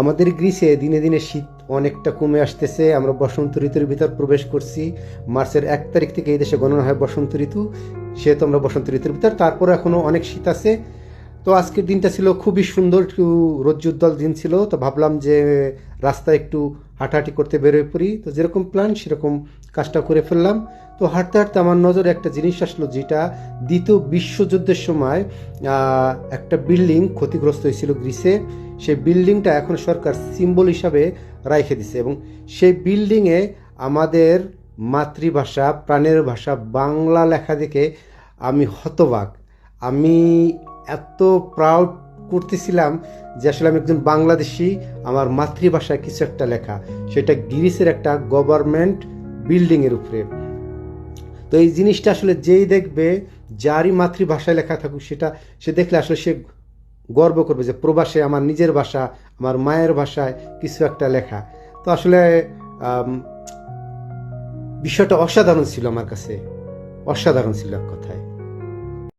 আমাদের গ্রীসে দিনে দিনে শীত অনেকটা কমে আসতেছে। আমরা বসন্ত ঋতুর ভিতর প্রবেশ করছি। মার্চের এক তারিখ থেকে এই দেশে গণনা হয় বসন্ত ঋতু। সেহেতু আমরা বসন্ত ঋতুর ভিতর। তারপরে এখনও অনেক শীত আছে। তো আজকের দিনটা ছিল খুবই সুন্দর। একটু রোজ্জুদ্দল দিন ছিল। তো ভাবলাম যে রাস্তায় একটু হাঁটাহাঁটি করতে বেরোয় পড়ি। তো যেরকম প্ল্যান সেরকম কাজটা করে ফেললাম। তো হাঁটতে হাঁটতে আমার নজরে একটা জিনিস আসলো, যেটা দ্বিতীয় বিশ্বযুদ্ধের সময় একটা বিল্ডিং ক্ষতিগ্রস্ত হয়েছিল গ্রিসে। সেই বিল্ডিংটা এখন সরকার সিম্বল হিসাবে রাইখে দিছে এবং সেই বিল্ডিংয়ে আমাদের মাতৃভাষা, প্রাণের ভাষা, বাংলা লেখা দেখে আমি হতবাক। আমি এত প্রাউড করতেছিলাম যে আসলে আমি একজন বাংলাদেশি, আমার মাতৃভাষায় কিছু একটা লেখা। সেটা গ্রিসের একটা গভর্নমেন্ট বিল্ডিংয়ের উপরে। তো এই জিনিসটা আসলে যেই দেখবে, যারই মাতৃভাষায় লেখা থাকুক, সেটা, সে দেখলে আসলে সে গর্ব করবে যে প্রবাসে আমার নিজের ভাষা, আমার মায়ের ভাষায় কিছু একটা লেখা। তো আসলে বিষয়টা অসাধারণ ছিল আমার কাছে। অসাধারণ ছিল এক কথায়।